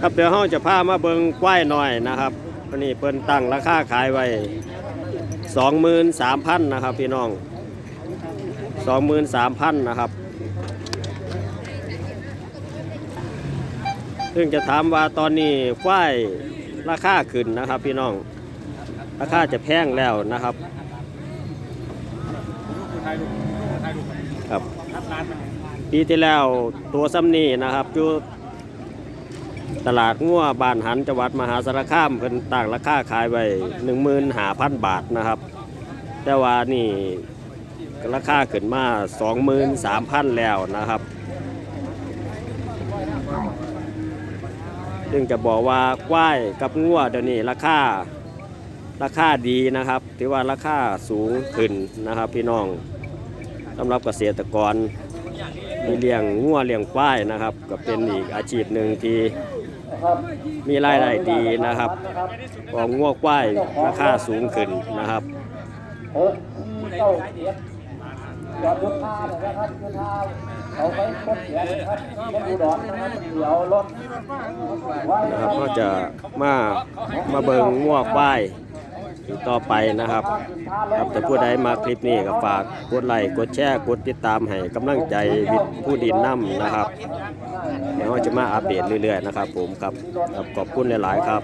ครับเดี๋ยวเราจะพามาเบิงควายหน่อยนะครับอันนี้เพิ่นตั้งราคาขายไว้สองหมื่นสามพันนะครับ พี่น้องสองหมื่นสามพันนะครับซึ่งจะถามว่าตอนนี้ควายราคาขึ้นนะครับ พี่น้องราคาจะแพงแล้วนะครับครับปีที่แล้วตัวซ้ำนี่นะครับอยู่ ตลาดงัวบ้านหันจังหวัดมหาสารคามเพิ่นต่างราคาขายไว้หนึ่งหมื่นหาพันบาทนะครับ แต่ว่านี่ราคาขึ้นมาสองหมื่นสามพันแล้วนะครับซึ่งจะบอกว่าควายกับงัวเดี๋ยวนี้ราคาราคาดีนะครับ ถือว่าราคาสูงขึ้นนะครับพี่น้องสำหรับเกษตรกร มีเลี้ยงงัวเลี้ยงควายนะครับ ก็เป็นอีกอาชีพหนึ่งที่มีรายได้ดีนะครับของงัวควายราคาสูงขึ้นนะครับก็จอดยุทธานะครับยุทธาเอาไปพ้นเสียนะครับพ้นอุดรนะครับเดี๋ยวรถนะครับก็จะมามาเบิงงัวควาย ต่อไปนะครับ ครับแต่ผู้ใดมาคลิปนี้ก็ฝากกดไลค์กดแชร์กดติดตามให้กำลังใจวิทผู้ดินน้ำนะครับ เดี๋ยวเราจะมาอัปเดตเรื่อยๆนะครับ ผมครับครับขอบคุณหลายๆครับ